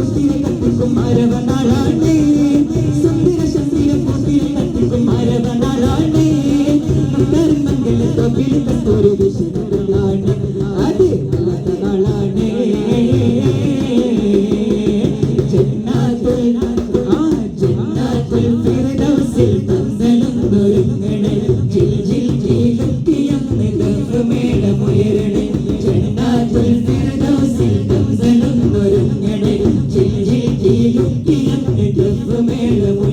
പോത്തിനെ തട്ടിക്കും മരവനാളാണ് സുന്ദര ശക്തിയെ പോത്തിനെ തട്ടിക്കും മരവനാളാണ് മംഗല തൊപ്പിലെ തട്ടൊരു വിശുദ്ധനാണ് അത് നാളാണ് ജന്നാത്തുൽ ആ ജന്നാത്തുൽ ഫിർദൗസിൽ തന്നലും ദുരങ്ങളെ Ele é